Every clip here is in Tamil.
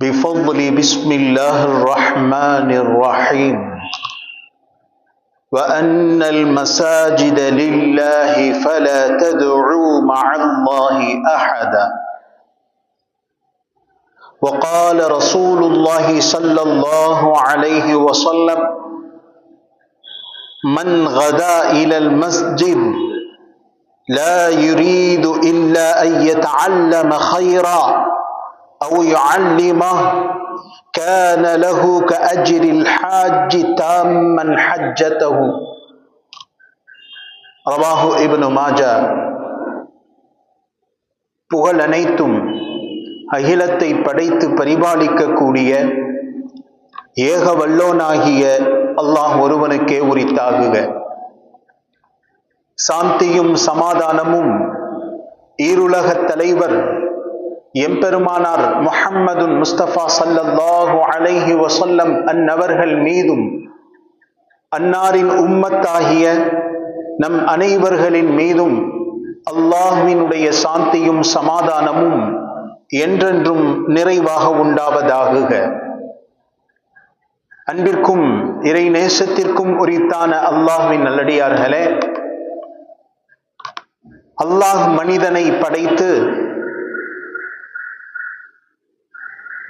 بفضل بسم الله الرحمن الرحيم. وأن المساجد لله فلا تدعوا مع الله أحدا. وقال رسول الله صلى الله عليه وسلم من غدا إلى المسجد لا يريد إلا أن يتعلم خيرا أو يعلمه كان له كأجر الحاج تاما حجته ரவாஹு இப்னு மாஜா புகழ் அனைத்தும் அகிலத்தை படைத்து பரிபாலிக்கக்கூடிய ஏக வல்லோனாகிய அல்லாஹ் ஒருவனுக்கே உரித்தாகுக சாந்தியும் சமாதானமும் ஈருலக தலைவர் எம்பெருமானார் முஹம்மதுன் முஸ்தபா சல்லல்லாஹு அலைஹி வசல்லம் அந்நவர்கள் மீதும் அன்னாரின் உம்மத்தாகிய நம் அனைவர்களின் மீதும் அல்லாஹுவினுடைய சாந்தியும் சமாதானமும் என்றென்றும் நிறைவாக உண்டாவதாகுக. அன்பிற்கும் இறை நேசத்திற்கும் உரித்தான அல்லாஹுவின் நல்லடியார்களே அல்லாஹ் மனிதனை படைத்து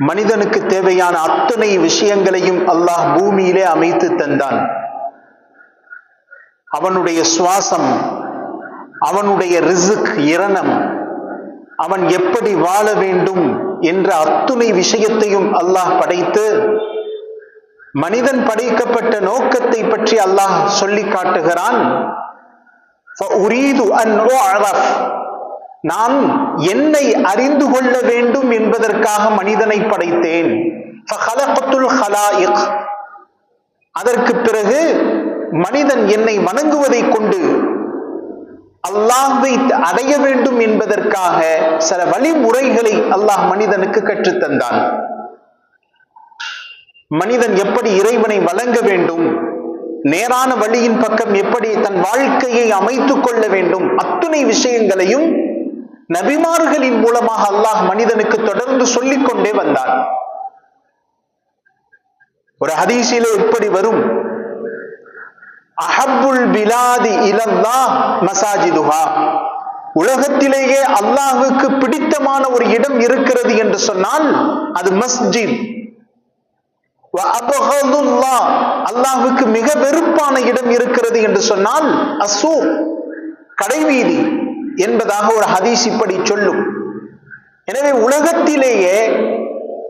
மனிதனுக்கு தேவையான அத்தனை விஷயங்களையும் அல்லாஹ் பூமியிலே அமைத்து தந்தான். அவனுடைய சுவாசம் அவனுடைய ரிசுக் இரணம் அவன் எப்படி வாழ வேண்டும் என்ற அத்துணை விஷயத்தையும் அல்லாஹ் படைத்து மனிதன் படைக்கப்பட்ட நோக்கத்தை பற்றி அல்லாஹ் சொல்லி காட்டுகிறான். நான் என்னை அறிந்து கொள்ள வேண்டும் என்பதற்காக மனிதனை படைத்தேன். அதற்கு பிறகு மனிதன் என்னை வணங்குவதை கொண்டு அல்லாஹை அடைய வேண்டும் என்பதற்காக சில வழிமுறைகளை அல்லாஹ் மனிதனுக்கு கற்றுத்தந்தான். மனிதன் எப்படி இறைவனை வழங்க வேண்டும்? நேரான வழியின் பக்கம் எப்படி தன் வாழ்க்கையை அமைத்துக் கொள்ள வேண்டும்? அத்துணை விஷயங்களையும் நபிமார்களின் மூலமாக அல்லாஹ் மனிதனுக்கு தொடர்ந்து சொல்லிக் கொண்டே வந்தான். ஒரு ஹதீசிலே எப்படி வரும். அஹபுல் பிலாதி இலல்லா மசாஜிதுஹா. உலகத்திலேயே அல்லாஹுக்கு பிடித்தமான ஒரு இடம் இருக்கிறது என்று சொன்னால் அது மஸ்ஜித். அல்லாஹுக்கு மிக வெறுப்பான இடம் இருக்கிறது என்று சொன்னால் அசூ கடைவீதி. என்பதாக ஒரு ஹதீஸ் இப்படி சொல்லும். எனவே உலகத்திலேயே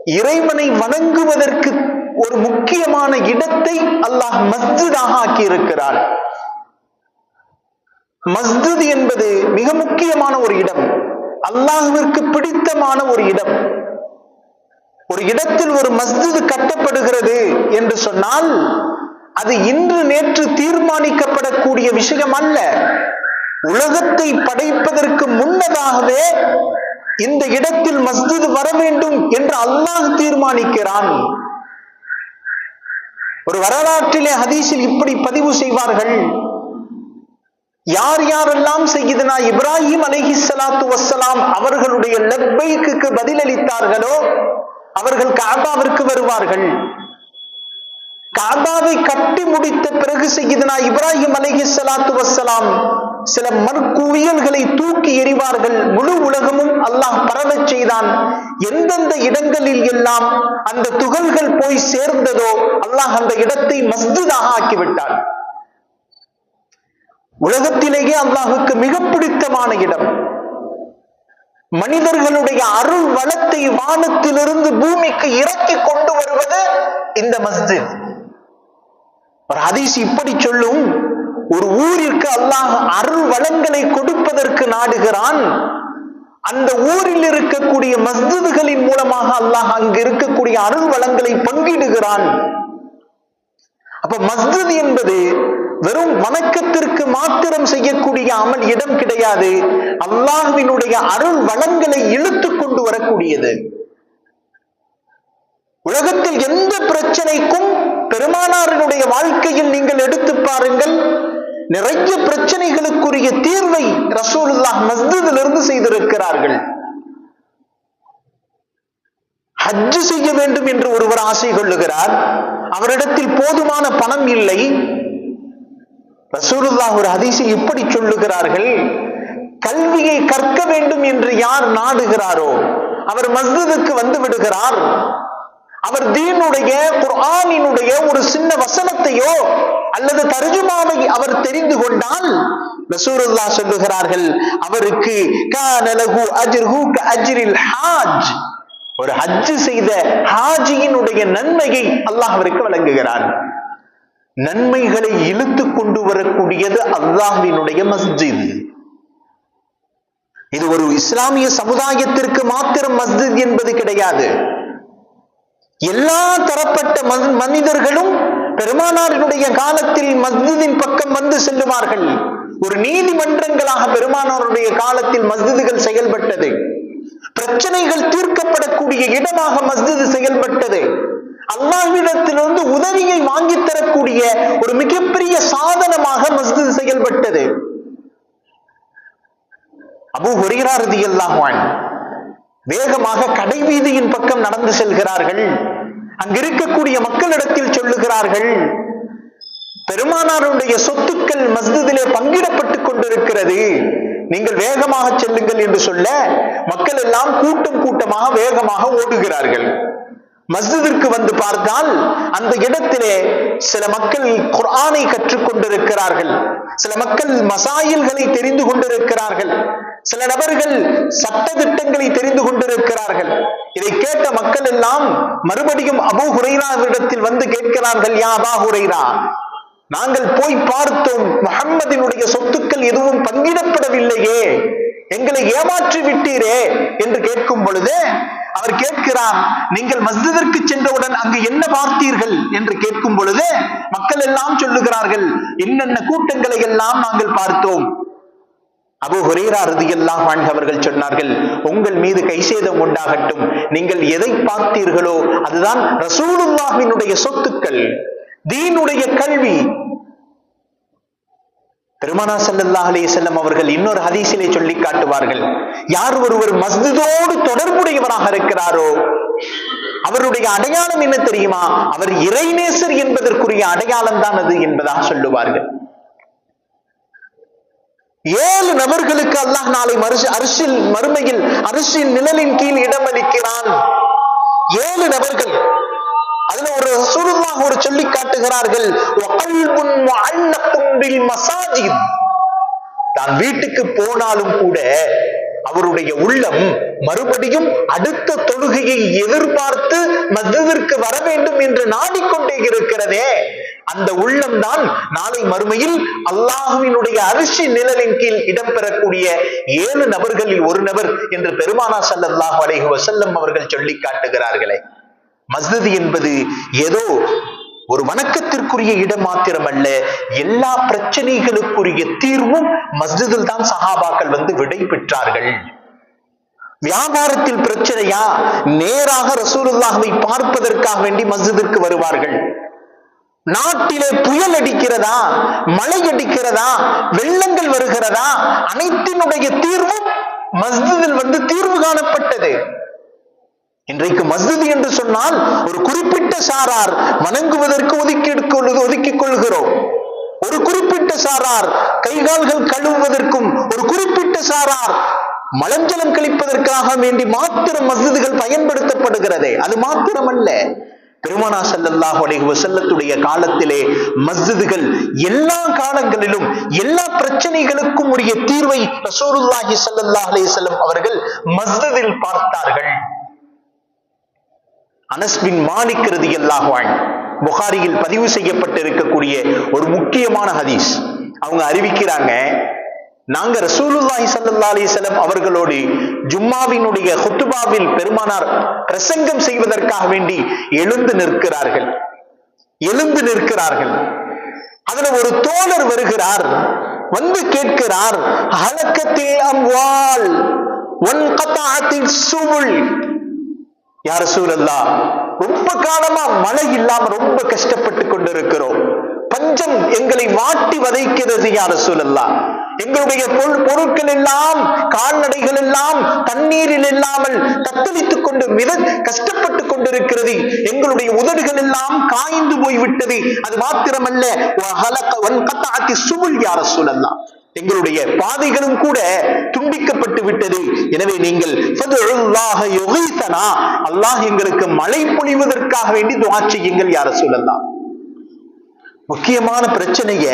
இறைவனை வணங்குவதற்கு ஒரு முக்கியமான இடத்தை அல்லாஹ் மஸ்ஜிதாக ஆக்கி இருக்கிறார் மஸ்ஜித் என்பது மிக முக்கியமான ஒரு இடம். அல்லாஹுவிற்கு பிடித்தமான ஒரு இடம். ஒரு இடத்தில் ஒரு மஸ்ஜித் கட்டப்படுகிறது என்று சொன்னால் அது இன்று நேற்று தீர்மானிக்கப்படக்கூடிய விஷயம் அல்ல. உலகத்தை படைப்பதற்கு முன்னதாகவே இந்த இடத்தில் மஸ்ஜித் வர வேண்டும் என்று அல்லாஹ் தீர்மானிக்கிறான். ஒரு வரலாற்றிலே ஹதீஸில் இப்படி பதிவு செய்வார்கள். யார் யாரெல்லாம் செய்யுதுனா இப்ராஹிம் அலஹி சலாத்து வசலாம் அவர்களுடைய லெப்பைக்கு பதிலளித்தார்களோ அவர்கள் காபாவிற்கு வருவார்கள். காபாவை கட்டி முடித்த பிறகு செய்யதுனா இப்ராஹிம் அலஹி சலாத்து வசலாம் சில மறுக்குவியல்களை தூக்கி எறிவார்கள். முழு உலகமும் அல்லாஹ் பரவச் செய்தான். எந்தெந்த இடங்களில் எல்லாம் அந்த துகள்கள் போய் சேர்ந்ததோ அல்லாஹ் அந்த இடத்தை மஸ்ஜிதாக ஆக்கிவிட்டான். உலகத்திலேயே அல்லாஹுக்கு மிக பிடித்தமான இடம். மனிதர்களுடைய அருள் வளத்தை வானத்திலிருந்து பூமிக்கு இறக்கி கொண்டு வருவது இந்த மஸ்ஜித். ஒரு ஹதீஸ் இப்படி சொல்லும். ஒரு ஊரிற்கு அல்லாஹ் அருள் வளங்களை கொடுப்பதற்கு நாடுகிறான். அந்த ஊரில் இருக்கக்கூடிய மஸ்ஜிதுகளின் மூலமாக அல்லாஹ் அங்கு இருக்கக்கூடிய அருள் வளங்களை பங்கிடுகிறான். அப்ப மஸ்ஜித் என்பது வெறும் வணக்கத்திற்கு மாத்திரம் செய்யக்கூடிய அமல் இடம் கிடையாது. அல்லாஹுவினுடைய அருள் வளங்களை இழுத்து கொண்டு வரக்கூடியது. உலகத்தில் எந்த பிரச்சனைக்கும் பெருமானாரினுடைய வாழ்க்கையில் நீங்கள் எடுத்து பாருங்கள். நிறைய பிரச்சனைகளுக்குரிய தீர்வை ரசூலுல்லாஹ் மஸ்ஜிதிலிருந்து செய்திருக்கிறார்கள். ஹஜ்ஜு செய்ய வேண்டும் என்று ஒருவர் ஆசை கொள்ளுகிறார். அவரிடத்தில் போதுமான பணம் இல்லை. ரசூலுல்லாஹ் ஒரு ஹதீஸில் இப்படி சொல்லுகிறார்கள். கல்வியை கற்க வேண்டும் என்று யார் நாடுகிறாரோ அவர் மஸ்ஜிதுக்கு வந்து விடுகிறார். அவர் தீனுடைய குர்ஆனினுடைய ஒரு சின்ன வசனத்தையோ அல்லது தர்ஜுமாவை அவர் தெரிந்து கொண்டால் ரசூலுல்லா சொல்லுகிறார்கள் அவருக்கு கானலகு அஜ்ருஹு அஜ்ரில் ஹாஜ். ஒரு ஹஜ் செய்த ஹாஜியினுடைய நன்மையை அல்லாஹ் அவருக்கு வழங்குகிறான். நன்மைகளை இழுத்து கொண்டு வரக்கூடியது அல்லாஹ்வினுடைய மஸ்ஜித். இது ஒரு இஸ்லாமிய சமுதாயத்திற்கு மாத்திரம் மஸ்ஜித் என்பது கிடையாது. எல்லா தரப்பட்ட மனிதர்களும் பெருமானாரினுடைய காலத்தில் மஸ்ஜிதின் பக்கம் வந்து செல்லுவார்கள் ஒரு நீதிமன்றங்களாக பெருமானாருடைய காலத்தில் மஸ்ஜிதுகள் செயல்பட்டது. பிரச்சனைகள் தீர்க்கப்படக்கூடிய இடமாக மஸ்ஜிது செயல்பட்டது. அல்லாஹ்விடத்திலிருந்து உதவியை வாங்கித் தரக்கூடிய ஒரு மிகப்பெரிய சாதனமாக மஸ்ஜித் செயல்பட்டது. அபு ஹுரைரா ரதி அன்ஹு. வேகமாக கடைவீதியின் பக்கம் நடந்து செல்கிறார்கள். அங்கிருக்கக்கூடிய மக்களிடத்தில் சொல்லுகிறார்கள் பெருமானாருடைய சொத்துக்கள் மஸ்திலே பங்கிடப்பட்டுக் கொண்டிருக்கிறது. நீங்கள் வேகமாக செல்லுங்கள் என்று சொல்ல மக்கள் எல்லாம் கூட்டம் கூட்டமாக வேகமாக ஓடுகிறார்கள். மஸ்ஜிதிற்கு வந்து பார்த்தால் அந்த இடத்திலே சில மக்கள் குர்ஆனை கற்றுக்கொண்டிருக்கிறார்கள். சில மக்கள் மசாயில்களை தெரிந்து கொண்டிருக்கிறார்கள். சில நபர்கள் சட்ட திட்டங்களை தெரிந்து கொண்டிருக்கிறார்கள். இதை கேட்ட மக்கள் எல்லாம் மறுபடியும் அபு ஹுரைராவிடத்தில் வந்து கேட்கிறார்கள் யா அபா ஹுரைரா நாங்கள் போய் பார்த்தோம் முகம்மதினுடைய சொத்துக்கள் எதுவும் பங்கிடப்படவில்லையே எங்களை ஏமாற்றி விட்டீரே என்று கேட்கும் பொழுது அவர் கேட்கிறார் நீங்கள் மஸ்ஜிதிற்கு சென்றவுடன் அங்கு என்ன பார்த்தீர்கள்? என்று கேட்கும் பொழுது மக்கள் எல்லாம் சொல்லுகிறார்கள் என்னென்ன கூட்டங்களை எல்லாம் நாங்கள் பார்த்தோம். அபு ஹுரேரா ரதியல்லாஹு அன்ஹு அவர்கள் சொன்னார்கள் உங்கள் மீது கைசேதம் உண்டாகட்டும். நீங்கள் எதை பார்த்தீர்களோ அதுதான் ரசூலுல்லாஹினுடைய சொத்துக்கள் தீனுடைய கல்வி. பெருமானா ஸல்லல்லாஹு அலி செல்லம் அவர்கள் இன்னொரு ஹதீசிலே சொல்லி காட்டுவார்கள். யார் ஒருவர் மஸ்ஜிதோடு தொடர்புடையவராக இருக்கிறாரோ அவருடைய அடையாளம் என்ன தெரியுமா? அவர் இறைநேசர் என்பதற்குரிய அடையாளம் தான் அது என்பதாக சொல்லுவார்கள். ஏழு நபர்களுக்கு அல்லாஹ் நாளை மறுசு அரிசில் மறுமையில் அரிசியின் நிழலின் கீழ் இடமளிக்கிறான். ஏழு நபர்கள் அதுல ஒரு சுருமா ஒரு சொல்லி காட்டுகிறார்கள். தான் வீட்டுக்கு போனாலும் கூட அவருடைய உள்ளம் மறுபடியும் அடுத்த தொழுகையை எதிர்பார்த்து மஸ்ஜிதிற்கு வர வேண்டும் என்று நாடிக்கொண்டே இருக்கிறதே. அந்த உள்ளம்தான் நாளை மறுமையில் அல்லாஹுவினுடைய அரிசி நிழலின் கீழ் இடம்பெறக்கூடிய ஏழு நபர்களில் ஒரு நபர் என்று பெருமானா ஸல்லல்லாஹு அலைஹு வசல்லம் அவர்கள் சொல்லி காட்டுகிறார்களே. மஸ்ஜித் என்பது ஏதோ ஒரு வணக்கத்திற்குரிய இடம் மாத்திரமல்ல எல்லா பிரச்சனைகளுக்குரிய தீர்வும் மஸ்ஜிதில் தான் சஹாபாக்கள் வந்து விடை பெற்றார்கள். வியாபாரத்தில் பிரச்சனையா? நேராக ரசூலுல்லாஹ்வை பார்ப்பதற்காக வேண்டி மஸ்ஜிதிற்கு வருவார்கள். நாட்டிலே புயல் அடிக்கிறதா? மழை அடிக்கிறதா? வெள்ளங்கள் வருகிறதா? அனைத்தினுடைய தீர்வும் மஸ்ஜிதில் வந்து தீர்வு காணப்பட்டது. இன்றைக்கு மஸ்ஜித் என்று சொன்னால் ஒரு குறிப்பிட்ட சாரார் வணங்குவதற்கு ஒதுக்கி ஒதுக்கிக் கொள்கிறோம். ஒரு குறிப்பிட்ட சாரார் கைகால்கள் கழுவுவதற்கும் ஒரு குறிப்பிட்ட சாரார் மலஞ்சலம் கழிப்பதற்காக வேண்டி மாத்திரம் மஸ்ஜிதுகள் பயன்படுத்தப்படுகிறதே. அது மாத்திரமல்ல. பெருமானா ஸல்லல்லாஹு அலைஹி செல்லத்துடைய காலத்திலே மஸ்ஜிதுகள் எல்லா காலங்களிலும் எல்லா பிரச்சனைகளுக்கும் உரிய தீர்வை ரசூலுல்லாஹி ஸல்லல்லாஹு அலைஹி செல்லம் அவர்கள் மஸ்ஜிதில் பார்த்தார்கள். அனஸ்பின் மாலிக் ரதியல்லாஹு அன்ஹு. புகாரியில் பதிவு செய்யப்பட்டிருக்கக்கூடிய ஒரு முக்கியமான ஹதீஸ். அவங்க அறிவிக்கிறாங்க நாங்க ரசூலுல்லாஹி சல்லா அலிசலம் அவர்களோடு ஜும்மாவினுடைய ஹுத்துபாவில் பெருமானார் பிரசங்கம் செய்வதற்காக வேண்டி எழுந்து நிற்கிறார்கள். எழுந்து நிற்கிறார்கள். அதுல ஒரு தோழர் வருகிறார். வந்து கேட்கிறார் ஹலக்கத்தில் அம்வால் ஒன் கத்தாத்தில் சுவுள் யார சூழல்லா ரொம்ப காலமா மழை இல்லாம ரொம்ப கஷ்டப்பட்டு கொண்டிருக்கிறோம். பஞ்சம் எங்களை வாட்டி வதைக்கிறது யார சூழல்லா எங்களுடைய பொருள் பொருட்கள் எல்லாம் கால்நடைகள் எல்லாம் தண்ணீரில் இல்லாமல் தத்தளித்துக் கொண்டு மித கஷ்டப்பட்டு கொண்டிருக்கிறது. எங்களுடைய உதடுகள் எல்லாம் காய்ந்து போய்விட்டது. அது மாத்திரமல்ல. சுமுல் யார சூழல்லாம் எங்களுடைய பாதைகளும் கூட துண்டிக்கப்பட்டு விட்டது. எனவே நீங்கள் அல்லாஹ் எங்களுக்கு மழை பொழிவதற்காக வேண்டி துவா செய்யுங்கள் யார சொல்லலாம் முக்கியமான பிரச்சனைய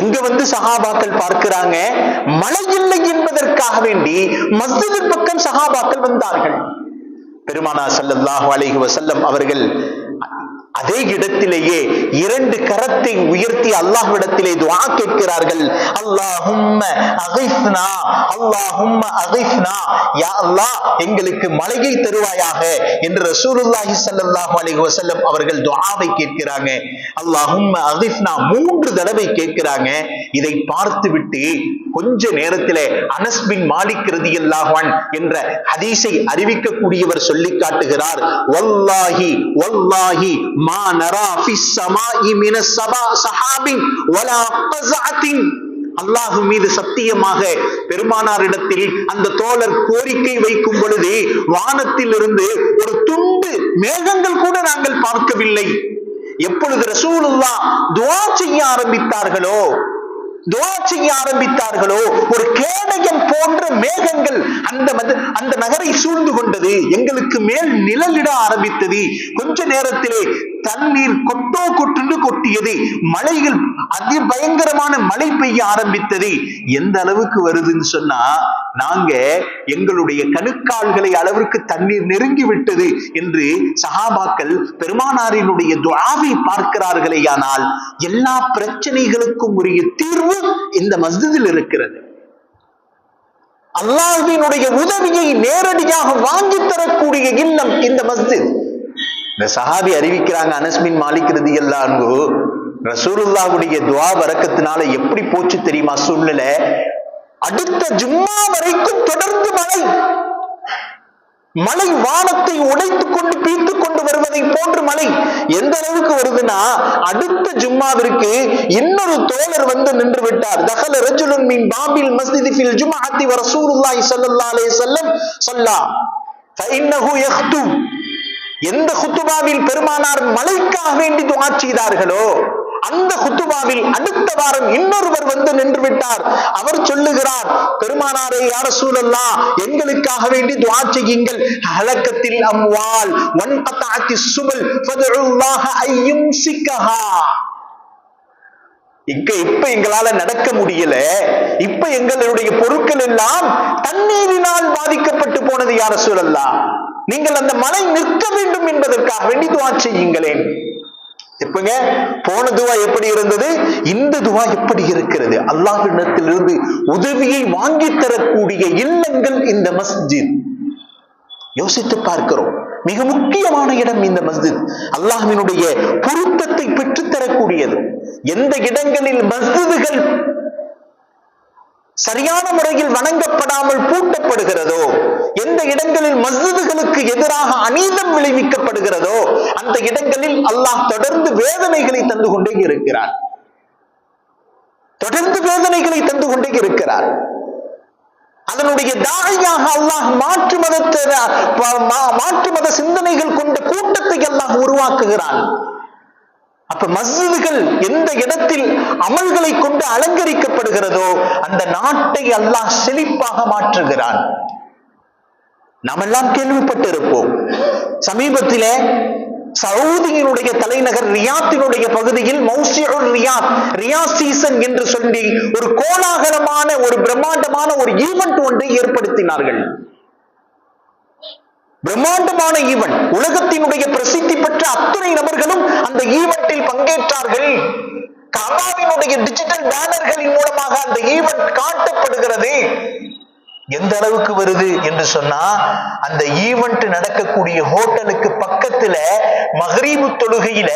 எங்க வந்து சகாபாக்கள் பார்க்கிறாங்க? மழை இல்லை என்பதற்காக வேண்டி மஸ்ஜிதின் பக்கம் சகாபாக்கள் வந்தார்கள். பெருமானா ஸல்லல்லாஹு அலைஹி வசல்லம் அவர்கள் அதே இடத்திலேயே இரண்டு கரத்தை உயர்த்தி அல்லாஹ்விடத்திலே துவா கேட்கிறார்கள். அல்லாஹும்ம அகிஃப்னா அல்லாஹும்ம அகிஃப்னா யா அல்லாஹ் எங்களுக்கு மலையை தருவாயாக என்று ரசூலுல்லாஹி ஸல்லல்லாஹு அலைஹி வஸல்லம் அவர்கள் துஆவை கேட்கிறாங்க. அல்லாஹும்ம அகிஃப்னா மூன்று தடவை கேட்கிறாங்க. இதை பார்த்துவிட்டு கொஞ்ச நேரத்திலே அனஸ்பின் மாலிக் ரதி என்ற ஹதீஸை அறிவிக்கக்கூடியவர் சொல்லி காட்டுகிறார். வல்லாஹி வல்லாஹி மா நரா ஃபிஸ் ஸமாஇ மின ஸபா ஸஹாபின் வலா கஸஅத்தின் அல்லாஹு மீது சத்தியமாக பெருமானாரிடத்தில் அந்த தோழர் கோரிக்கை வைக்கும் பொழுது வானத்திலிருந்து ஒரு துண்டு மேகங்கள் கூட நாங்கள் பார்க்கவில்லை. எப்பொழுது ரசூலுல்லா துவா செய்ய ஆரம்பித்தார்களோ துஆ செய்ய ஆரம்பித்தார்களோ? ஒரு கேடயம் போன்ற மேகங்கள் அந்த அந்த நகரை சூழ்ந்து கொண்டது. எங்களுக்கு மேல் நிழலிட ஆரம்பித்தது. கொஞ்ச நேரத்திலே தண்ணீர் கொட்டோ கொட்டுண்டு கொட்டியது. மழைகள் அதி பயங்கரமான மழை பெய்ய ஆரம்பித்தது. எந்த அளவுக்கு வருதுன்னு சொன்னா நாங்க எங்களுடைய கணுக்கால்களை அளவிற்கு தண்ணீர் நெருங்கி விட்டது என்று சஹாபாக்கள் பெருமானாரினுடைய துஆவை பார்க்கிறார்களேயானால் எல்லா பிரச்சனைகளுக்கும் உரிய தீர்வு இந்த மஸ்ஜிதில் இருக்கிறது. அல்லாஹினுடைய உதவியை நேரடியாக வாங்கி தரக்கூடிய இல்லம் இந்த மஸ்ஜித். இந்த சஹாபி அறிவிக்கிறாங்க அனஸ்மின் மாலிக் ரதி எல்லாங்கு ரசூலுல்லாவுடைய துவா வரக்கத்தினால எப்படி போச்சு தெரியுமா? சூழ்நிலை அடுத்த ஜும்மா வரைக்கும் தொடர்ந்து மழை. மழை வானத்தை உடைத்துக் கொண்டு பீத்துக் கொண்டு வருவதை போன்று மழை. எந்த அளவுக்கு வருதுன்னா அடுத்த ஜும்மாவிற்கு இன்னொரு தோழர் வந்து நின்று விட்டார். தகல ரஜுலுன் மின் பாபில் மஸ்ஜிதி ஃபில் ஜும்ஆத்தி வர சூருல்லாய் ஸல்லல்லாஹு அலைஹி வஸல்லம் ஸல்லா ஃபஇன்னஹு எந்த குத்துபாவில் பெருமானார் மலைக்காக வேண்டி துவா செய்தார்களோ அந்த குத்துபாவில் அடுத்த வாரம் இன்னொருவர் வந்து நின்று விட்டார். அவர் சொல்லுகிறார் பெருமானாரே யார சூழல்லா எங்களுக்காக வேண்டி துவா செய்யுங்கள். ஹலக்கத்தில் அம்வால் வன்கத்தாத்தி சுபல் ஐயும் சிக்கஹா இங்க இப்ப எங்களால நடக்க முடியல. இப்ப எங்களுடைய பொருட்கள் எல்லாம் தண்ணீரினால் பாதிக்கப்பட்டு போனது யார சூழல்லா நீங்கள் அந்த மலை நிற்க வேண்டும் என்பதற்காக வேண்டி துவா செய்யுங்களேன். எப்பங்க? போன துவா எப்படி இருந்தது? இந்த துவா எப்படி இருக்கிறது? அல்லாஹிடத்திலிருந்து உதவியை வாங்கி தரக்கூடிய இல்லங்கள் இந்த மஸ்ஜித். யோசித்து பார்க்கிறோம். மிக முக்கியமான இடம் இந்த மஸ்ஜித். அல்லாஹினுடைய பொருத்தத்தை பெற்றுத்தரக்கூடியது. எந்த இடங்களில் மஸ்ஜிதுகள் சரியான முறையில் வணங்கப்படாமல் பூட்டப்படுகிறதோ எந்த இடங்களில் மஸ்ஜிதுகளுக்கு எதிராக அநீதம் விளைவிக்கப்படுகிறதோ அந்த இடங்களில் அல்லாஹ் தொடர்ந்து வேதனைகளை தந்து கொண்டே இருக்கிறார். தொடர்ந்து வேதனைகளை தந்து கொண்டே இருக்கிறார். அதனுடைய தாயாக அல்லாஹ் மாற்று மதத்தை மாற்று மத சிந்தனைகள் கொண்ட கூட்டத்தை அல்லாஹ் உருவாக்குகிறான். அப்ப மஸ்ஜிதுகள் எந்த இடத்தில் அமல்களை கொண்டு அலங்கரிக்கப்படுகிறதோ அந்த நாட்டை அல்லாஹ் செழிப்பாக மாற்றுகிறான். நாமெல்லாம் கேள்விப்பட்டிருப்போம். சமீபத்திலே சவுதியினுடைய தலைநகர் ரியாத்தினுடைய பகுதியில் மௌசியுர் ரியாத் ரியாத் சீசன் என்று சொல்லி ஒரு கோலாகலமான ஒரு பிரம்மாண்டமான ஒரு ஈவெண்ட் ஒன்றை ஏற்படுத்தினார்கள். பிரம்மாண்டமான ஈவெண்ட் உலகத்தினுடைய பிரசித்தி பெற்ற அத்துணை நபர்களும் அந்த ஈவெண்டில் பங்கேற்றார்கள். கபாவினுடைய டிஜிட்டல் பேனர்களின் மூலமாக அந்த ஈவெண்ட் காட்டப்படுகிறது. எந்த அளவுக்கு வருது என்று சொன்னா அந்த ஈவெண்ட் நடக்கக்கூடிய ஹோட்டலுக்கு பக்கத்துல மகரீபு தொழுகையில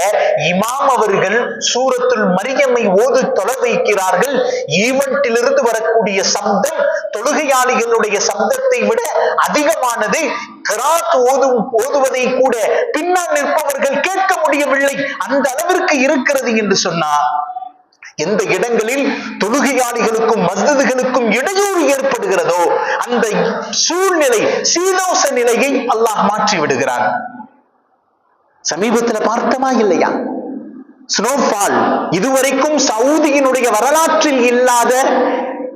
இமாம் அவர்கள் சூரத்துள் மரியம்மை ஓது தொலை வைக்கிறார்கள். ஈவெண்டிலிருந்து வரக்கூடிய சப்தம் தொழுகையாளிகளுடைய சப்தத்தை விட அதிகமானது. கிராத் ஓதும் ஓதுவதை கூட பின்னால் நிற்பவர்கள் கேட்க முடியவில்லை. அந்த அளவிற்கு இருக்கிறது என்று சொன்னா எந்த இடங்களில் தொழுகையாளிகளுக்கும் மஸ்ஜிதுகளுக்கும் இடையூறு ஏற்படுகிறதோ அந்த சூழ்நிலை சீதோச நிலையை அல்லாஹ் மாற்றி விடுகிறான் சமீபத்தில் பார்த்தமா இல்லையா? ஸ்னோஃபால் இதுவரைக்கும் சவுதியினுடைய வரலாற்றில் இல்லாத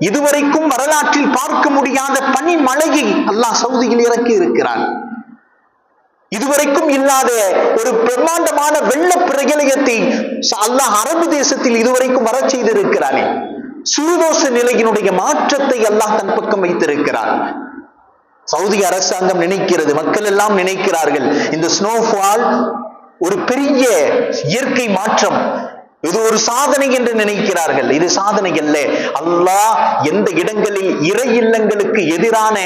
இதுவரைக்கும் வரலாற்றில் பார்க்க முடியாத பனிமலையை அல்லாஹ் சவுதியில் இறக்கி இருக்கிறான் இதுவரைக்கும் இல்லாத ஒரு பிரம்மாண்டமான வெள்ள பிரகலயத்தை அல்லாஹ் அரபு தேசத்தில் இதுவரைக்கும் வர செய்திருக்கிறானே. சூதோச நிலையினுடைய மாற்றத்தை அல்லாஹ் தன் பக்கம் வைத்திருக்கிறார் சவுதி அரசாங்கம் நினைக்கிறது மக்கள் எல்லாம் நினைக்கிறார்கள் இந்த ஸ்னோஃபால் ஒரு பெரிய இயற்கை மாற்றம். இது ஒரு சாதனை என்று நினைக்கிறார்கள். இது சாதனை அல்ல. அல்லாஹ் எந்த இடங்களில் இறை இல்லங்களுக்கு எதிரான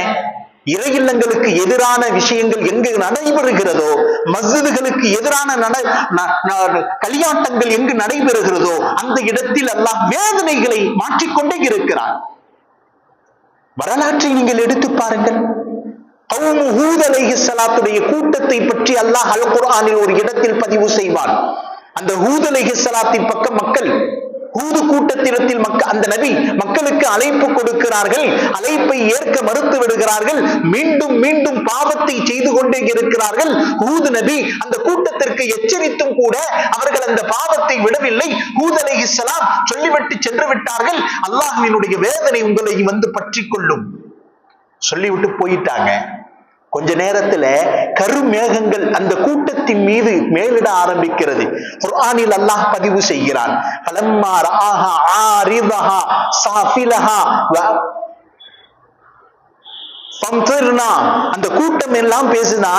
இறை இல்லங்களுக்கு எதிரான விஷயங்கள் எங்கு நடைபெறுகிறதோ மஸ்ஜிதுகளுக்கு எதிரான நட கலியாட்டங்கள் எங்கு நடைபெறுகிறதோ அந்த இடத்தில் எல்லாம் வேதனைகளை மாற்றிக்கொண்டே இருக்கிறார். வரலாற்றை நீங்கள் எடுத்து பாருங்கள். சலாத்துடைய கூட்டத்தை பற்றி அல்லாஹ் அல் குரானில் ஒரு இடத்தில் பதிவு செய்வான். அந்த ஹூதலை சலாத்தின் பக்கம் மக்கள் ஊது கூட்டத்திடத்தில் மக்கள் அந்த நபி மக்களுக்கு அழைப்பு கொடுக்கிறார்கள். அழைப்பை ஏற்க மறுத்து விடுகிறார்கள். மீண்டும் மீண்டும் பாவத்தை செய்து கொண்டே இருக்கிறார்கள். ஹூது நபி அந்த கூட்டத்திற்கு எச்சரித்தும் கூட அவர்கள் அந்த பாவத்தை விடவில்லை. ஹூத் அலை இஸ்லாம் சொல்லிவிட்டு சென்று விட்டார்கள். அல்லாஹுவினுடைய வேதனை உங்களை வந்து பற்றி கொள்ளும் சொல்லிவிட்டு போயிட்டாங்க. கொஞ்ச நேரத்துல கருமேகங்கள் அந்த கூட்டத்தின் மீது மேலிட ஆரம்பிக்கிறது. குர்ஆனில் அல்லாஹ் பதிவு செய்கிறான். ரஆஹா ஆரிதஹா சாஃபிலஹா அந்த கூட்டம் எல்லாம் பேசுனா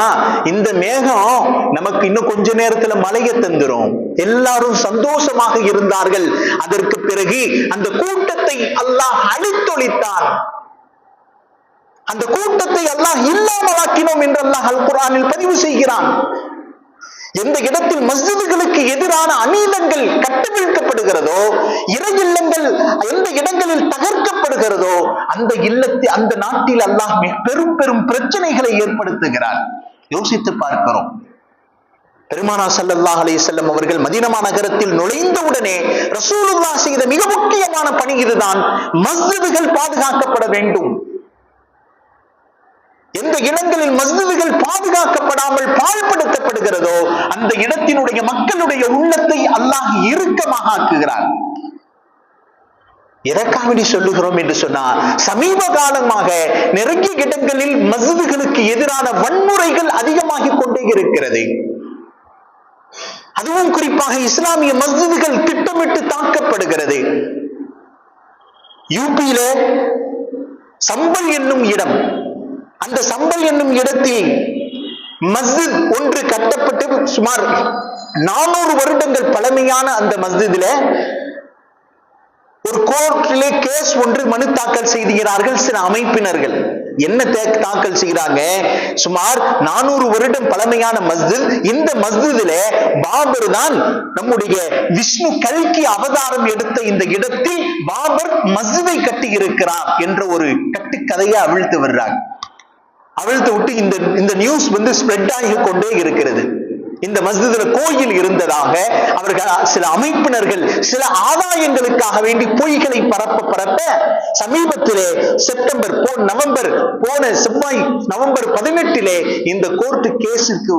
இந்த மேகம் நமக்கு இன்னும் கொஞ்ச நேரத்துல மலைய தந்துரும். எல்லாரும் சந்தோஷமாக இருந்தார்கள். அதற்கு பிறகு அந்த கூட்டத்தை அல்லாஹ் அழித்தொழித்தான். அந்த கூட்டத்தை அல்லாஹ் இல்லாமலாக்கினோம் என்று அல்லாஹ் அல் குரானில் பதிவு செய்கிறான். எந்த இடத்தில் மஸ்ஜிதுகளுக்கு எதிரான அநீதங்கள் கட்டவிழ்க்கப்படுகிறதோ இறை இல்லங்கள் எந்த இடங்களில் தகர்க்கப்படுகிறதோ அந்த இல்லத்தை அந்த நாட்டில் அல்லாஹ் பெரும் பெரும் பிரச்சனைகளை ஏற்படுத்துகிறார் யோசித்து பார்க்கிறோம். பெருமானா சல்லல்லாஹ் அலி செல்லம் அவர்கள் மதினமா நகரத்தில் நுழைந்தவுடனே ரசூலுல்லா செய்த மிக முக்கியமான பணி இதுதான். மஸ்ஜிதுகள் பாதுகாக்கப்பட வேண்டும். எந்த இடங்களில் மஸ்ஜிதுகள் பாதுகாக்கப்படாமல் பாழ்படுத்தப்படுகிறதோ அந்த இடத்தினுடைய மக்களுடைய உள்ளத்தை அல்லாஹ் இறுக்கமாக ஆக்குகிறார் எதற்காக சொல்லுகிறோம் என்று சொன்னால் சமீப காலமாக நெருங்கிய இடங்களில் மஸ்ஜிதுகளுக்கு எதிரான வன்முறைகள் அதிகமாகிக் கொண்டே இருக்கிறது. அதுவும் குறிப்பாக இஸ்லாமிய மஸ்ஜிதுகள் திட்டமிட்டு தாக்கப்படுகிறது. யூபியில சம்பல் என்னும் இடம் அந்த சம்பல் என்னும் இடத்தில் மஸ்ஜித் ஒன்று கட்டப்பட்டு சுமார் நானூறு வருடங்கள் பழமையான அந்த மஸ்ஜிதில ஒரு கோர்ட்டிலே கேஸ் ஒன்று மனு தாக்கல் செய்கிறார்கள் சில அமைப்பினர்கள். என்ன தாக்கல் செய்கிறாங்க? சுமார் நானூறு வருடம் பழமையான மஸ்ஜித் இந்த மஸ்ஜிதில பாபர் தான் நம்முடைய விஷ்ணு கல்கி அவதாரம் எடுத்த இந்த இடத்தில் பாபர் மஸ்ஜிதை கட்டி இருக்கிறார் என்ற ஒரு கட்டுக்கதையை அவிழ்த்து வர்றாங்க அவிழ்த்து விட்டு இந்த இந்த நியூஸ் வந்து ஸ்ப்ரெட் ஆகி கொண்டே இருக்கிறது. இந்த மஸ்ஜிதுல கோயில் இருந்ததாக அவர்கள் சில அமைப்பினர்கள் சில ஆதாயங்களுக்காக வேண்டி பொய்களை பரப்ப பரப்ப சமீபத்திலே செப்டம்பர் போ நவம்பர் போன செவ்வாய் நவம்பர் பதினெட்டிலே இந்த கோர்ட்டு கேஸுக்கு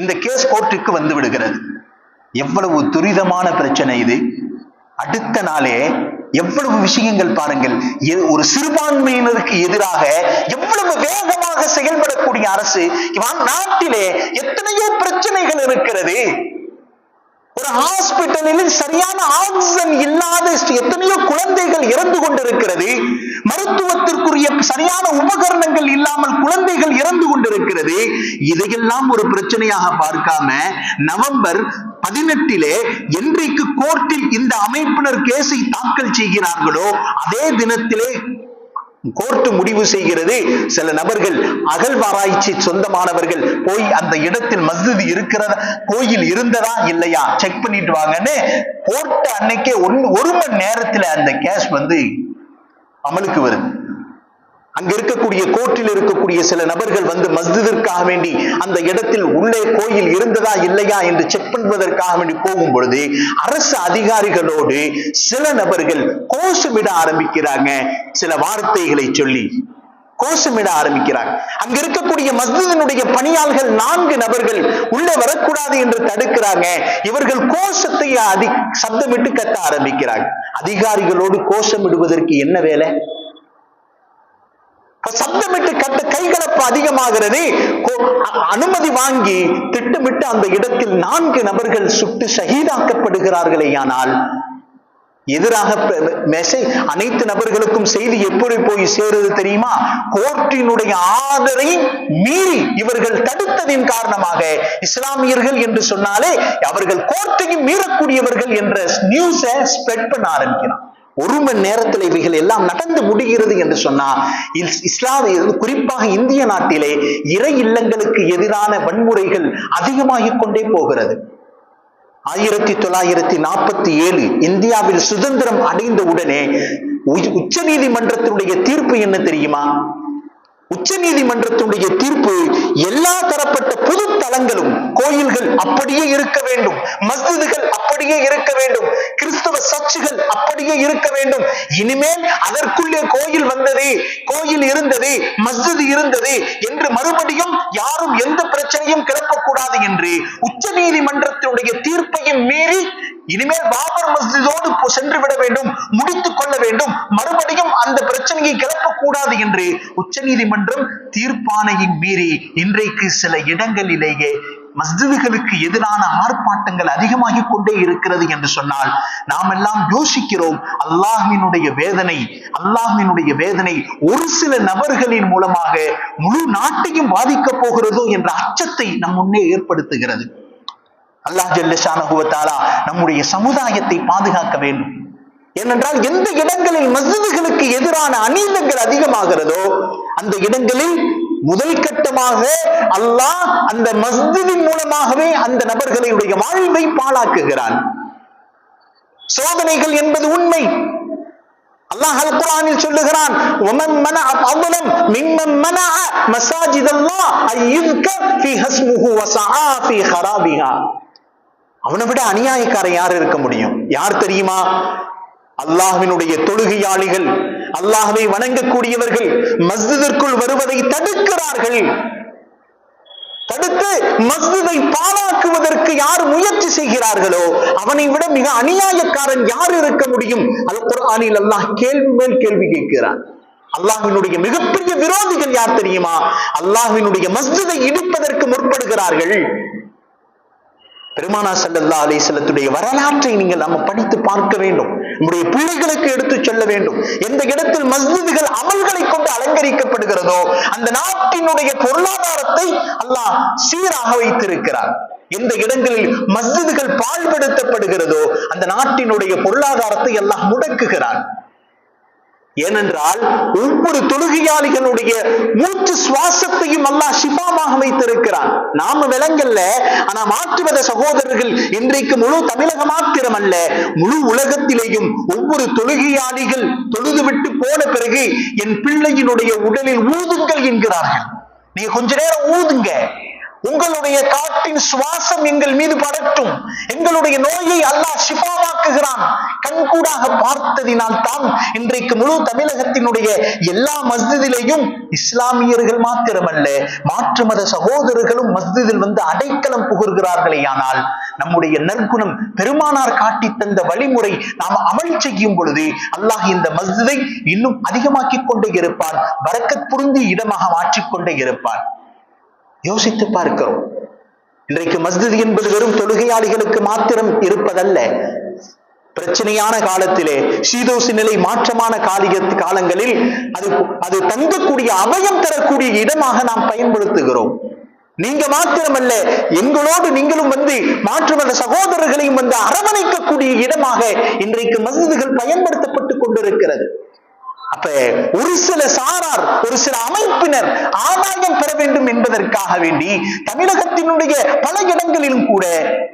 இந்த கேஸ் கோர்ட்டுக்கு வந்து விடுகிறது. எவ்வளவு துரிதமான பிரச்சனை இது. அடுத்த நாளே எவ்வளவு விஷயங்கள் பாருங்கள். ஒரு சிறுபான்மையினருக்கு எதிராக எவ்வளவு வேகமாக செயல்படக்கூடிய அரசு நாட்டிலே எத்தனையோ பிரச்சனைகள் இருக்கிறது. ஒரு ஹாஸ்பிட்டலில் சரியான ஆக்சிஜன் இல்லாத எத்தனையோ குழந்தைகள் இறந்து கொண்டிருக்கிறது. மருத்துவத்திற்குரிய சரியான உபகரணங்கள் இல்லாமல் குழந்தைகள் இறந்து கொண்டிருக்கிறது. இதையெல்லாம் ஒரு பிரச்சனையாக பார்க்காம நவம்பர் பதினெட்டிலே என்றைக்கு கோர்ட்டில் இந்த அமைப்பினர் கேஸை தாக்கல் செய்கிறார்களோ அதே தினத்திலே கோர்ட்டு முடிவு செய்கிறது. சில நபர்கள் அகழ்வாராய்ச்சி சொந்தமானவர்கள் போய் அந்த இடத்தில் மஸ்ஜித் இருக்கிறதா கோயில் இருந்ததா இல்லையா? செக் பண்ணிட்டு வாங்கன்னு கோர்ட்டு அன்னைக்கே ஒன் ஒரு மணி நேரத்துல அந்த கேஸ் வந்து அமலுக்கு வருது. அங்க இருக்கக்கூடிய கோர்ட்டில் இருக்கக்கூடிய சில நபர்கள் வந்து மஸ்ஜிதிற்காக வேண்டி அந்த இடத்தில் உள்ளே கோயில் இருந்ததா இல்லையா என்று செக் பண்ணுவதற்காக வேண்டி போகும் பொழுது அரசு அதிகாரிகளோடு சில நபர்கள் கோஷமிட ஆரம்பிக்கிறாங்க. சில வார்த்தைகளை சொல்லி கோஷமிட ஆரம்பிக்கிறாங்க. அங்க இருக்கக்கூடிய மஸ்ஜிதனுடைய பணியாளர்கள் நான்கு நபர்கள் உள்ளே வரக்கூடாது என்று தடுக்கிறாங்க. இவர்கள் கோஷத்தை அதி சப்தமிட்டு கத்த ஆரம்பிக்கிறாங்க. அதிகாரிகளோடு கோஷமிடுவதற்கு என்ன வேலை? சத்தமிட்டு கட்ட கைகலப்பு அதிகமாகிறது கோ- அனுமதி வாங்கி திட்டமிட்டு அந்த இடத்தில் நான்கு நபர்கள் சுட்டு சகிதாக்கப்படுகிறார்களே ஆனால் எதிராக மெசேஜ் அனைத்து நபர்களுக்கும் செய்தி எப்படி போய் சேருது தெரியுமா? கோர்ட்டினுடைய ஆதரை மீறி இவர்கள் தடுத்ததின் காரணமாக இஸ்லாமியர்கள் என்று சொன்னாலே அவர்கள் கோர்ட்டையும் மீறக்கூடியவர்கள் என்ற நியூஸை ஸ்ப்ரெட் பண்ண ஆரம்பிக்கிறான். ஒரு மணி நேரத்தில் இவைகள் எல்லாம் நடந்து முடிகிறது என்று சொன்னா இஸ்- இஸ்லாம் குறிப்பாக இந்திய நாட்டிலே இறை இல்லங்களுக்கு எதிரான வன்முறைகள் அதிகமாகிக் கொண்டே போகிறது. ஆயிரத்தி தொள்ளாயிரத்தி நாற்பத்தி ஏழு இந்தியாவில் சுதந்திரம் அடைந்த உடனே உச்ச நீதிமன்றத்தினுடைய தீர்ப்பு என்ன தெரியுமா? உச்ச நீதிமன்றத்துடைய தீர்ப்பு எல்லா தரப்பட்ட பொது தலங்களும் கோயில்கள் அப்படியே இருக்க வேண்டும். மஸ்ஜிதுகள் அப்படியே இருக்க வேண்டும். கிறிஸ்தவ சர்ச்சுகள் அப்படியே இருக்க வேண்டும். இனிமேல் அதற்குள்ளே கோயில் வந்தது கோயில் இருந்தது மஸ்ஜித் இருந்தது என்று மறுபடியும் யாரும் எந்த பிரச்சனையும் கிளப்பக்கூடாது என்று உச்ச நீதிமன்றத்தினுடைய தீர்ப்பையும் மீறி இனிமேல் பாபர் மஸ்ஜிதோடு சென்று விட வேண்டும் முடித்துக் கொள்ள வேண்டும். மறுபடியும் அந்த பிரச்சனையை கிளப்பக்கூடாது என்று உச்ச நீதிமன்றம் தீர்ப்பானையின் மீறி இன்றைக்கு சில இடங்களிலேயே மஸ்ஜிதுகளுக்கு எதிரான ஆர்ப்பாட்டங்கள் அதிகமாகிக் கொண்டே இருக்கிறது என்று சொன்னால் நாம் எல்லாம் யோசிக்கிறோம் அல்லாஹினுடைய வேதனை அல்லாஹினுடைய வேதனை ஒரு சில நபர்களின் மூலமாக முழு நாட்டையும் பாதிக்கப் போகிறதோ என்ற அச்சத்தை நம் முன்னே ஏற்படுத்துகிறது. அல்லாஹ் ஜல்லஷானகுவத்தாலா நம்முடைய சமுதாயத்தை பாதுகாக்க வேண்டும். ஏனென்றால் எந்த இடங்களில் மசிதுகளுக்கு எதிரான அநீதங்கள் அதிகமாகிறதோ அந்த இடங்களில் முதல் கட்டமாக அல்லாஹ் அந்த மஸ்ஜிதின் மூலமாகவே அந்த நபர்களுடைய வாழ்வை பாழாக்குகிறான். சோதனைகள் என்பது உண்மை. அல்லாஹ் அல் குரானில் சொல்லுகிறான் ஒமன் மன அவலம் அவனை விட அநியாயக்காரன் யார் இருக்க முடியும்? யார் தெரியுமா? அல்லாஹினுடைய தொழுகையாளிகள் அல்லாஹ்வை வணங்கக்கூடியவர்கள் மஸ்ஜிதிற்குள் வருவதை தடுக்கிறார்கள். தடுத்து மஸ்ஜிதை பாழாக்குவதற்கு யார் முயற்சி செய்கிறார்களோ அவனை விட மிக அநியாயக்காரன் யார் இருக்க முடியும்? அல் குர்ஆனில் அல்லாஹ் கேள்வி மேல் கேள்வி கேட்கிறான். அல்லாஹினுடைய மிகப்பெரிய விரோதிகள் யார் தெரியுமா? அல்லாஹினுடைய மஸ்ஜிதை இடிப்பதற்கு முற்படுகிறார்கள். பெருமானா ஸல்லல்லாஹு அலிசல்லத்துடைய வரலாற்றை நீங்கள் நம்ம படித்து பார்க்க வேண்டும். நம்முடைய பிள்ளைகளுக்கு எடுத்து சொல்ல வேண்டும். எந்த இடத்தில் மஸ்ஜிதுகள் அமல்களை கொண்டு அலங்கரிக்கப்படுகிறதோ அந்த நாட்டினுடைய பொருளாதாரத்தை அல்லாஹ் சீராக வைத்திருக்கிறார். எந்த இடங்களில் மஸ்ஜிதுகள் பாழ்படுத்தப்படுகிறதோ அந்த நாட்டினுடைய பொருளாதாரத்தை எல்லாம் முடக்குகிறார் ஏனென்றால் ஒவ்வொரு தொழுகையாளிகளுடைய மூச்சு சுவாசத்தையும் அல்லாஹ் சிபாமாக வைத்திருக்கிறான். நாம விலங்கல்ல ஆனா மாற்றுவத சகோதரர்கள் இன்றைக்கு முழு தமிழகம் அல்ல முழு உலகத்திலேயும் ஒவ்வொரு தொழுகையாளிகள் தொழுது விட்டு போன பிறகு என் பிள்ளையினுடைய உடலில் ஊதுங்கள் என்கிறார்கள். நீ கொஞ்ச நேரம் ஊதுங்க. உங்களுடைய காட்டின் சுவாசம் எங்கள் மீது படட்டும். எங்களுடைய நோயை அல்லாஹ் சிபாவாக்குகிறான் கண்கூடாக பார்த்ததினால் தான் இன்றைக்கு முழு தமிழகத்தினுடைய எல்லா மஸ்ஜிதிலேயும் இஸ்லாமியர்கள் மாத்திரமல்ல மாற்று மத சகோதரர்களும் மஸ்ஜிதில் வந்து அடைக்கலம் புகுகிறார்களே ஆனால் நம்முடைய நற்குணம் பெருமானார் காட்டி தந்த வழிமுறை நாம் அமல் செய்யும் பொழுது அல்லாஹ் இந்த மஸ்ஜிதை இன்னும் அதிகமாக்கிக் கொண்டே இருப்பான் பரக்கத் புரிந்து இடமாக மாற்றிக்கொண்டே இருப்பான் யோசித்து பார்க்கிறோம். இன்றைக்கு மஸ்ஜித் என்பது வெறும் தொழுகையாளிகளுக்கு மாத்திரம் இருப்பதல்ல. பிரச்சனையான காலத்திலே சீதோசி நிலை மாற்றமான காலிக காலங்களில் அது அது தங்கக்கூடிய அபயம் தரக்கூடிய இடமாக நாம் பயன்படுத்துகிறோம். நீங்க மாத்திரமல்ல எங்களோடு நீங்களும் வந்து மாற்றுமத சகோதரர்களையும் வந்து அரவணைக்கக்கூடிய இடமாக இன்றைக்கு மசூதிகள் பயன்படுத்தப்பட்டு கொண்டிருக்கிறது. அப்ப ஒரு சில சாரார் ஒரு சில அமைப்பினர் ஆதாயம் பெற வேண்டும் என்பதற்காக வேண்டி தமிழகத்தினுடைய பல இடங்களிலும் கூட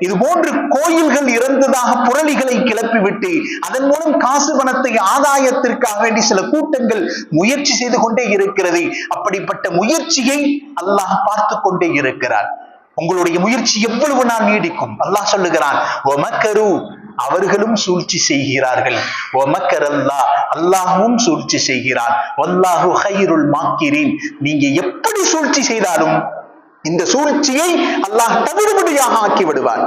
இது போன்று கோயில்கள் இறந்ததாக புரளிகளை கிளப்பிவிட்டு அதன் மூலம் காசு பணத்தை ஆதாயத்திற்காக வேண்டி சில கூட்டங்கள் முயற்சி செய்து கொண்டே இருக்கிறது. அப்படிப்பட்ட முயற்சியை அல்லாஹ் பார்த்து கொண்டே இருக்கிறார் உங்களுடைய முயற்சி எவ்வளவு நான் நீடிக்கும்? அல்லாஹ் சொல்லுகிறான் அவர்களும் சூழ்ச்சி செய்கிறார்கள். ஒமக்கரல்லா அல்லாஹும் சூழ்ச்சி செய்கிறான். வல்லாஹு ஹைருல் மாக்கிரீன். நீங்க எப்படி சூழ்ச்சி செய்தாலும் இந்த சூழ்ச்சியை அல்லாஹ் தவிடுபடியாக ஆக்கி விடுவான்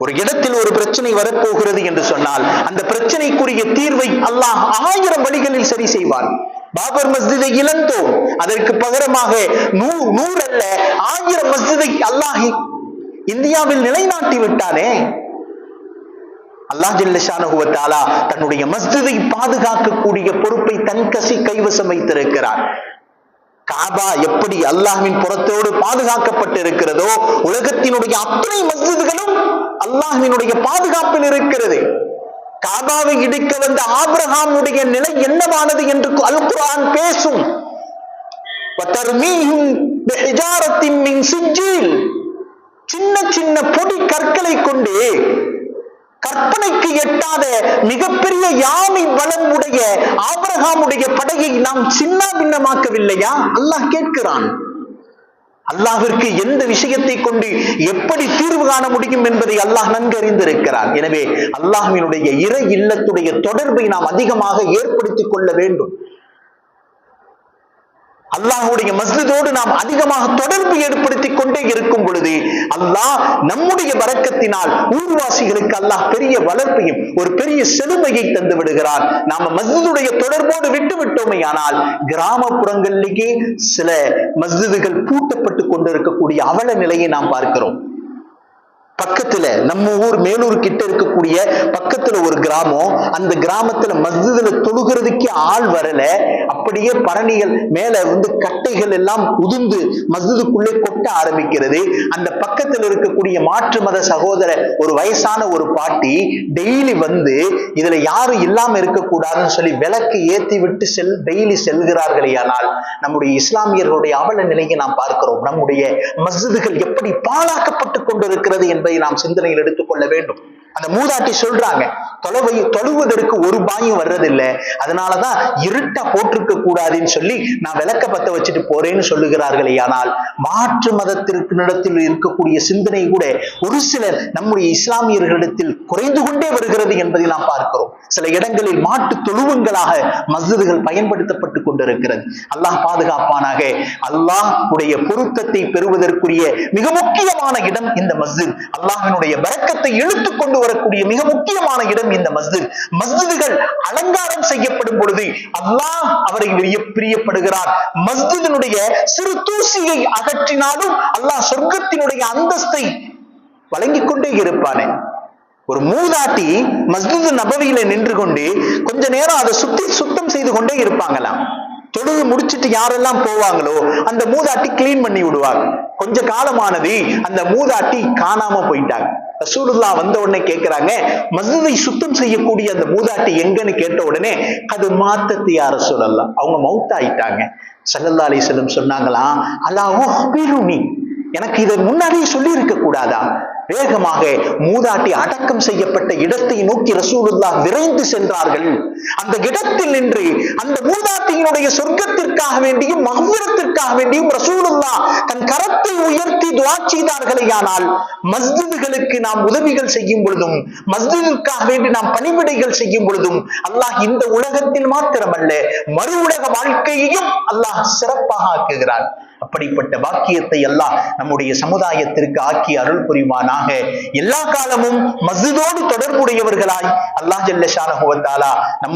ஒரு இடத்தில் ஒரு பிரச்சனை வரப்போகிறது என்று சொன்னால் அந்த பிரச்சனைக்குரிய தீர்வை அல்லாஹ் ஆயிரம் வழிகளில் சரி செய்வான். பாபர் மஸ்ஜிதை இழந்தோம். அதற்கு பகரமாக நூ நூறல்ல ஆயிரம் மஸ்ஜிதை அல்லாஹி இந்தியாவில் நிலைநாட்டி விட்டானே அல்லாஹ் ஜில்லஷானகுவத்தாலா தன்னுடைய மஸ்ஜிதை பாதுகாக்கக்கூடிய பொறுப்பை தன் கசி கைவசம் வைத்திருக்கிறார். காபா எப்படி அல்லாஹ்வின் புறத்தோடு பாதுகாக்கப்பட்டு இருக்கிறதோ உலகத்தினுடைய அத்தனை மஸ்ஜிதுகளும் அல்லாஹ்வினுடைய பாதுகாப்பில் இருக்கிறது. காபாவை இடிக்க வந்த ஆப்ரஹாமுடைய நிலை என்னவானது என்று அல் குரான் பேசும் சின்ன சின்ன பொடி கற்களை கொண்டு கற்பனைக்கு எட்டாத மிகப்பெரிய யானை பலம் உடைய ஆபரகாமுடைய படையை நாம் சின்ன பின்னமாக்கவில்லையா? அல்லாஹ் கேட்கிறான். அல்லாஹிற்கு எந்த விஷயத்தை கொண்டு எப்படி தீர்வு காண முடியும் என்பதை அல்லாஹ் நன்கு அறிந்திருக்கிறான். எனவே அல்லாஹினுடைய இறை இல்லத்துடைய தொடர்பை நாம் அதிகமாக ஏற்படுத்திக் கொள்ள வேண்டும். அல்லாஹுடைய மஸ்ஜிதோடு நாம் அதிகமாக தொடர்பு ஏற்படுத்திக் கொண்டே இருக்கும் பொழுது அல்லாஹ் நம்முடைய வரக்கத்தினால் ஊர்வாசிகளுக்கு அல்லாஹ் பெரிய வளர்ப்பையும் ஒரு பெரிய செழுமையை தந்து விடுகிறார் நாம மஸ்ஜிதுடைய தொடர்போடு விட்டு விட்டோமே ஆனால் கிராமப்புறங்களிலேயே சில மஸ்ஜிதுகள் பூட்டப்பட்டு கொண்டிருக்கக்கூடிய அவல நிலையை நாம் பார்க்கிறோம். பக்கத்துல நம்ம ஊர் மேலூர் கிட்ட இருக்கக்கூடிய பக்கத்துல ஒரு கிராமம் அந்த கிராமத்துல மஸ்ஜிதுல தொழுகிறதுக்கே ஆள் வரல. அப்படியே பரணிகள் மேல வந்து கட்டைகள் எல்லாம் உதிர்ந்து மஸ்ஜிதுக்குள்ளே கொட்ட ஆரம்பிக்கிறது. அந்த பக்கத்துல இருக்கக்கூடிய மாற்று மத சகோதர ஒரு வயசான ஒரு பாட்டி டெய்லி வந்து இதுல யாரும் இல்லாம இருக்கக்கூடாதுன்னு சொல்லி விளக்கு ஏத்தி விட்டு செல் டெய்லி செல்கிறார்களே ஆனால் நம்முடைய இஸ்லாமியர்களுடைய அவல நிலையை நாம் பார்க்கிறோம். நம்முடைய மஸ்ஜிதுகள் எப்படி பாழாக்கப்பட்டு கொண்டிருக்கிறது என்று என்பதை நாம் சிந்தனையில் எடுத்துக்கொள்ள வேண்டும். அந்த மூதாட்டி சொல்றாங்க தொலைவை தொழுவதற்கு ஒரு பாயும் வர்றதில்லை. அதனாலதான் இருட்டா போட்டிருக்க கூடாதுன்னு சொல்லி நான் விளக்க பத்த வச்சுட்டு போறேன்னு சொல்லுகிறார்களே. ஆனால் மாற்று மதத்திற்கு நடத்தில் இருக்கக்கூடிய சிந்தனை கூட ஒரு சிலர் நம்முடைய இஸ்லாமியர்களிடத்தில் குறைந்து கொண்டே வருகிறது என்பதை நாம் பார்க்கிறோம். சில இடங்களில் மாட்டு தொழுவங்களாக மஸ்ஜிதுகள் பயன்படுத்தப்பட்டு கொண்டிருக்கிறது. அல்லாஹ் பாதுகாப்பானாக. அல்லாஹ் உடைய பொருத்தத்தை பெறுவதற்குரிய மிக முக்கியமான இடம் இந்த மஸ்ஜித். அல்லாஹினுடைய பரக்கத்தை இழுத்து கொண்டு வரக்கூடிய மிக முக்கியமான இடம் இந்த மஸ்ஜித். மஸ்ஜிதுகள் அலங்காரம் செய்யப்படும் பொழுது அல்லாஹ் அவரை பிரிய- பிரியப்படுகிறார். மஸ்ஜிதினுடைய சிறு தூசியை அகற்றினாலும் அல்லாஹ் சொர்க்கத்தினுடைய அந்தஸ்தை வழங்கிக் கொண்டே இருப்பானே. ஒரு மூதாட்டி மஸ்ஜித் நபவியில நின்று கொண்டு கொஞ்ச நேரம் அதை சுத்தி சுத்தம் செய்து கொண்டே இருப்பாங்களாம். தொழுது முடிச்சிட்டு யாரெல்லாம் போவாங்களோ அந்த மூதாட்டி கிளீன் பண்ணி விடுவாங்க. கொஞ்ச காலமானது அந்த மூதாட்டி காணாம போயிட்டாங்க. ரசூலுல்லா வந்த உடனே கேட்கிறாங்க மஸ்ஜிதை சுத்தம் செய்யக்கூடிய அந்த மூதாட்டி எங்கன்னு கேட்ட உடனே அது மாத்தத்து யார சொல்லலாம் அவங்க மவுத் ஆயிட்டாங்க சல்லல்லா அலிஸ்லம் சொன்னாங்களாம் அல்லாஹ் எனக்கு இதை முன்னாடியே சொல்லி இருக்க கூடாதா? வேகமாக மூதாட்டி அடக்கம் செய்யப்பட்ட இடத்தை நோக்கி ரசூலுல்லா விரைந்து சென்றார்கள். அந்த இடத்தில் நின்று அந்த மூதாட்டியினுடைய சொர்க்கத்திற்காக வேண்டியும் மகவிரத்திற்காக வேண்டியும் ரசூலுல்லா தன் கரத்தை உயர்த்தி துவா செய்தார்களே ஆனால் மஸ்ஜிதுகளுக்கு நாம் உதவிகள் செய்யும் பொழுதும் மஸ்ஜிதுக்காக வேண்டி நாம் பணிவிடைகள் செய்யும் பொழுதும் அல்லாஹ் இந்த உலகத்தில் மாத்திரமல்ல மறு உலக வாழ்க்கையையும் அல்லாஹ் சிறப்பாக ஆக்குகிறான். அப்படிப்பட்ட பாக்கியத்தை எல்லாம் நம்முடைய சமுதாயத்திற்கு ஆக்கி அருள் புரிவானாக. எல்லா காலமும் மஸ்ஜிதோடு தொடர்புடையவர்களாய் அல்லாஹ் ஜல்லஷானஹுவத்தாலா நம்ம